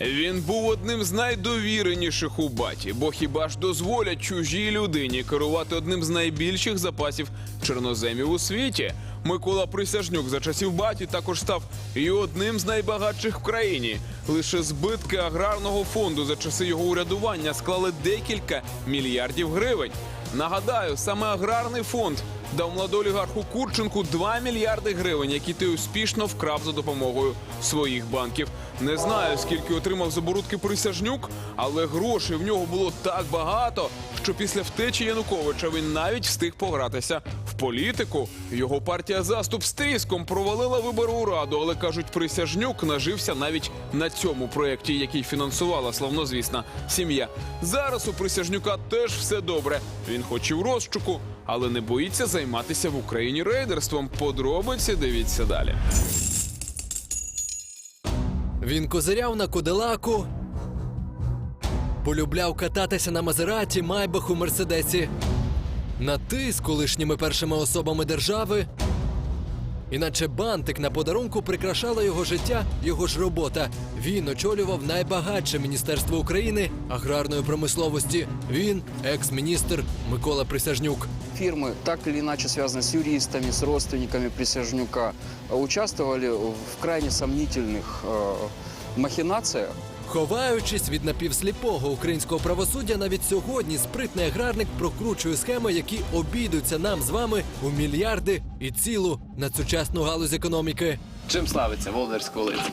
Він був одним з найдовіреніших у баті, бо хіба ж дозволять чужій людині керувати одним з найбільших запасів чорноземів у світі? Микола Присяжнюк за часів баті також став і одним з найбагатших в країні. Лише збитки аграрного фонду за часи його урядування склали декілька мільярдів гривень. Нагадаю, саме аграрний фонд дав младолігарху Курченку 2 мільярди гривень, які ти успішно вкрав за допомогою своїх банків. Не знаю, скільки отримав з оборудки присяжнюк, але грошей в нього було так багато, що після втечі Януковича він навіть встиг погратися в політику. Його партія заступ з тріском провалила вибори у раду, але кажуть, присяжнюк нажився навіть на цьому проєкті, який фінансувала славнозвісна сім'я. Зараз у присяжнюка теж все добре. Він хоч і в розшуку, але не боїться займатися в Україні рейдерством. Подробиці дивіться далі. Він козиряв на Кодилаку, полюбляв кататися на Мазераті, Майбаху, Мерседесі, на ти з колишніми першими особами держави. Іначе бантик на подарунку прикрашала його життя, його ж робота. Він очолював найбагатше міністерство України аграрної промисловості. Він екс-міністр Микола Присяжнюк Фирмы, так или иначе связанные с юристами, с родственниками Присяжнюка, э, участвовали в крайне сомнительных э, махинациях. Ховаючись від напівсліпого українського правосуддя, навіть сьогодні спритний аграрник прокручує схеми, які обійдуться нам з вами у мільярди і цілу на сучасну галузь економіки. Чим славиться Володарськ-Волинськ?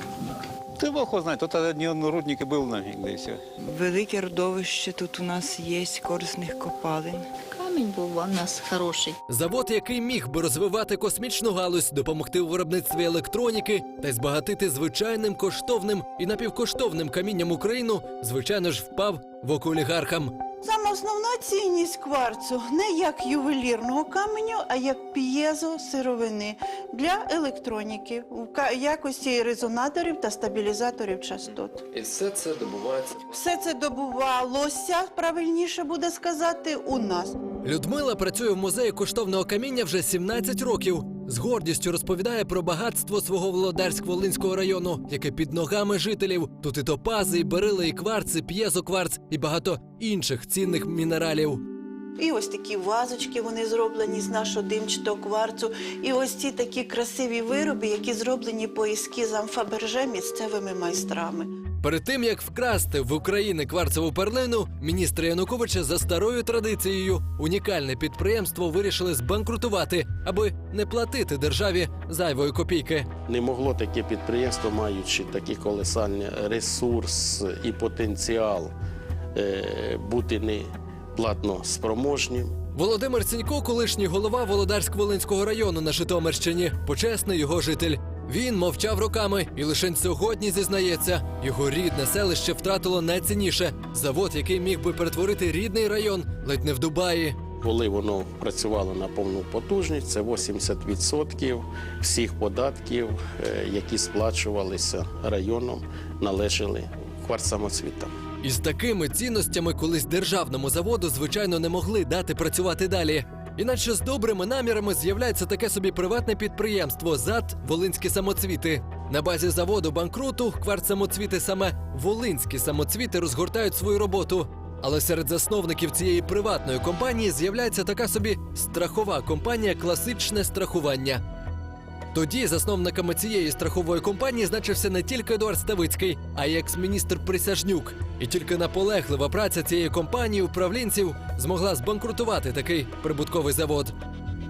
Ти Бог його знає, тут одні однорудники були на і все. Велике родовище тут у нас є корисних копалин. Камінь був у нас хороший. Завод, який міг би розвивати космічну галузь, допомогти у виробництві електроніки та й збагатити звичайним коштовним і напівкоштовним камінням Україну, звичайно ж, впав в око олігархам. Саме основна цінність кварцу не як ювелірного каменю, а як п'єзо сировини для електроніки в якості резонаторів та стабілізаторів частот. І все це добувається. Все це добувалося, правильніше буде сказати, у нас. Людмила працює в музеї коштовного каміння вже 17 років. З гордістю розповідає про багатство свого Володарськ-Волинського району, яке під ногами жителів. Тут і топази, і берили, і кварци, п'єзокварц, і багато інших цінних мінералів. І ось такі вазочки вони зроблені з нашого димчатого кварцу. І ось ці такі красиві вироби, які зроблені по ескізам Фаберже місцевими майстрами. Перед тим як вкрасти в України кварцеву перлину, міністр Януковича за старою традицією унікальне підприємство вирішили збанкрутувати, аби не платити державі зайвої копійки. Не могло таке підприємство, маючи такий колосальний ресурс і потенціал, бути не платно спроможнім. Володимир Цінько, колишній голова Володарськ-Волинського району на Житомирщині, почесний його житель. Він мовчав роками і лише сьогодні зізнається, його рідне селище втратило найцінніше завод, який міг би перетворити рідний район ледь не в Дубаї. Коли воно працювало на повну потужність, це 80% всіх податків, е, які сплачувалися районом, належали квартсамоцвітам. Із такими цінностями колись державному заводу, звичайно, не могли дати працювати далі. Іначе з добрими намірами з'являється таке собі приватне підприємство ЗАД Волинські самоцвіти. На базі заводу банкруту квартсамоцвіти саме волинські самоцвіти розгортають свою роботу. Але серед засновників цієї приватної компанії з'являється така собі страхова компанія класичне страхування. Тоді засновниками цієї страхової компанії значився не тільки Едуард Ставицький, а й екс-міністр Присяжнюк. І тільки наполеглива праця цієї компанії управлінців змогла збанкрутувати такий прибутковий завод.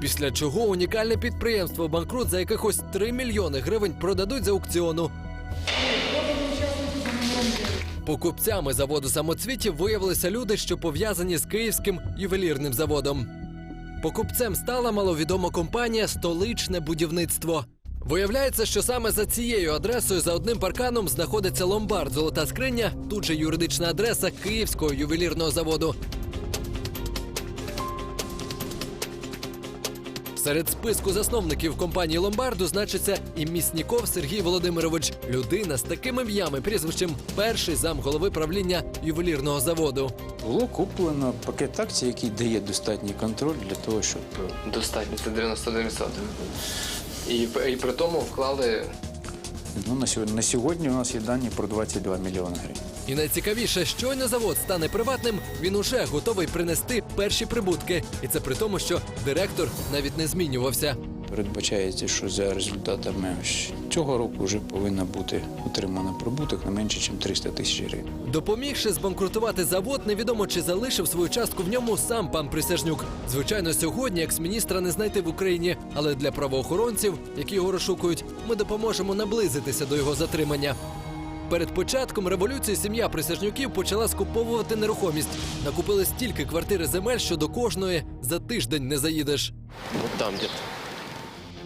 Після чого унікальне підприємство банкрут за якихось 3 мільйони гривень продадуть з аукціону. Покупцями заводу самоцвітів виявилися люди, що пов'язані з київським ювелірним заводом. Покупцем стала маловідома компанія Столичне будівництво. Виявляється, що саме за цією адресою за одним парканом знаходиться ломбард Золота скриня, тут же юридична адреса Київського ювелірного заводу. Серед списку засновників компанії Ломбарду значиться і Місніков Сергій Володимирович, людина з таким ім'ям і прізвищем, перший зам голови правління ювелірного заводу. Було куплено пакет акцій, який дає достатній контроль для того, щоб Достатньо, це 91%. І, і при тому вклали Ну, на, сьогодні, на сьогодні у нас є дані про 22 мільйони гривень. І найцікавіше, щойно завод стане приватним, він уже готовий принести перші прибутки. І це при тому, що директор навіть не змінювався. Передбачається, що за результатами цього року вже повинна бути отримана прибуток не менше, ніж 300 тисяч гривень. Допомігши збанкрутувати завод, невідомо чи залишив свою частку в ньому сам пан Присяжнюк. Звичайно, сьогодні екс-міністра не знайти в Україні, але для правоохоронців, які його розшукують, ми допоможемо наблизитися до його затримання. Перед початком революції сім'я присяжнюків почала скуповувати нерухомість. Накупили стільки квартири земель, що до кожної за тиждень не заїдеш. Вот там где-то.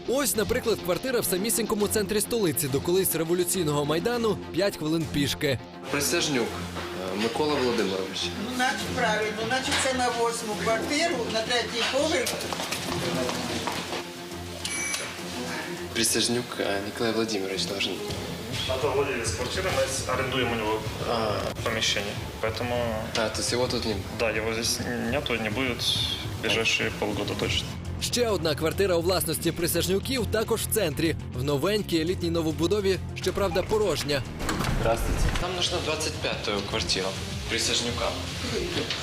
Ось, наприклад, квартира в самісінькому центрі столиці до колись революційного майдану 5 хвилин пішки. Присяжнюк е, Микола Володимирович. Ну, значить, правильно, значить, це на восьму квартиру, на третій поверх. Присяжнюк е, Николай Владимирович должен. Это владелец квартиры, мы арендуем у него помещение. Поэтому, А, то есть его тут нет. да, его здесь нету и не будет в ближайшие полгода точно. Ще одна квартира у власності присяжнюків також в центрі, в новенькій елітній новобудові, щоправда, порожня. Здравствуйте. Нам нужна 25-ю квартира Присяжнюка.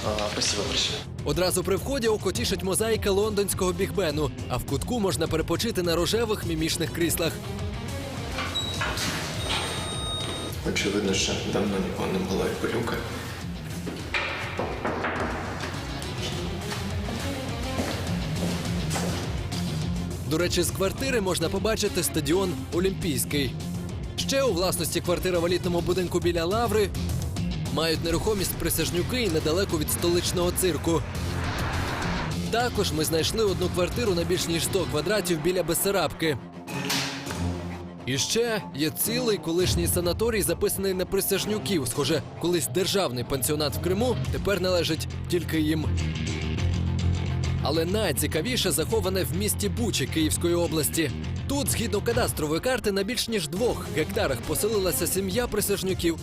А, спасибо большое. Одразу при вході око тішить мозаїка лондонського бігбену, а в кутку можна перепочити на рожевих мімішних кріслах. Очевидно, що давно нікого не було і пилюка. До речі, з квартири можна побачити стадіон Олімпійський. Ще у власності квартира в елітному будинку біля лаври мають нерухомість присяжнюки і недалеко від столичного цирку. Також ми знайшли одну квартиру на більш ніж 100 квадратів біля Бесарабки. І ще є цілий колишній санаторій, записаний на присяжнюків. Схоже, колись державний пансіонат в Криму тепер належить тільки їм. Але найцікавіше заховане в місті Бучі Київської області. Тут, згідно кадастрової карти, на більш ніж двох гектарах поселилася сім'я присяжнюків.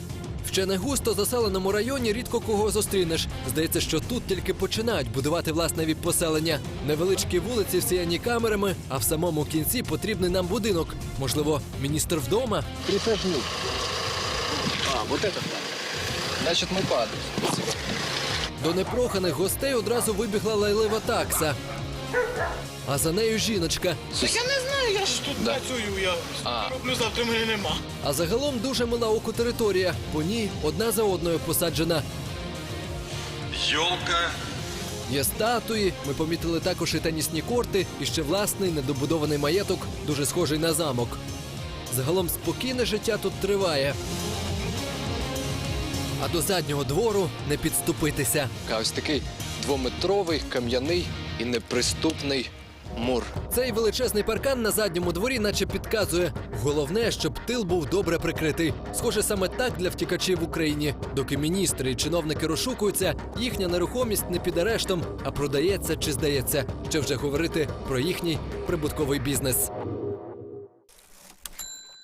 Ще не густо заселеному районі рідко кого зустрінеш. Здається, що тут тільки починають будувати власне віп-поселення. Невеличкі вулиці всіяні камерами, а в самому кінці потрібний нам будинок. Можливо, міністр вдома? Присяжнюк. А, вот это да. Значит, мы по адресу. Спасибо. До непроханих гостей одразу вибігла лайлива такса. А за нею жіночка. Так я не знаю, я ж тут Да. працюю, я А. роблю завтра мене нема. А загалом дуже мила оку територія. По ній одна за одною посаджена. Елка. Є статуї. Ми помітили також і тенісні корти, і ще власний недобудований маєток, дуже схожий на замок. Загалом спокійне життя тут триває. А до заднього двору не підступитися. Ось такий двометровий, кам'яний і неприступний мур. Цей величезний паркан на задньому дворі, наче підказує. Головне, щоб тил був добре прикритий. Схоже, саме так для втікачів в Україні. Доки міністри і чиновники розшукуються, їхня нерухомість не під арештом, а продається чи здається. Що вже говорити про їхній прибутковий бізнес.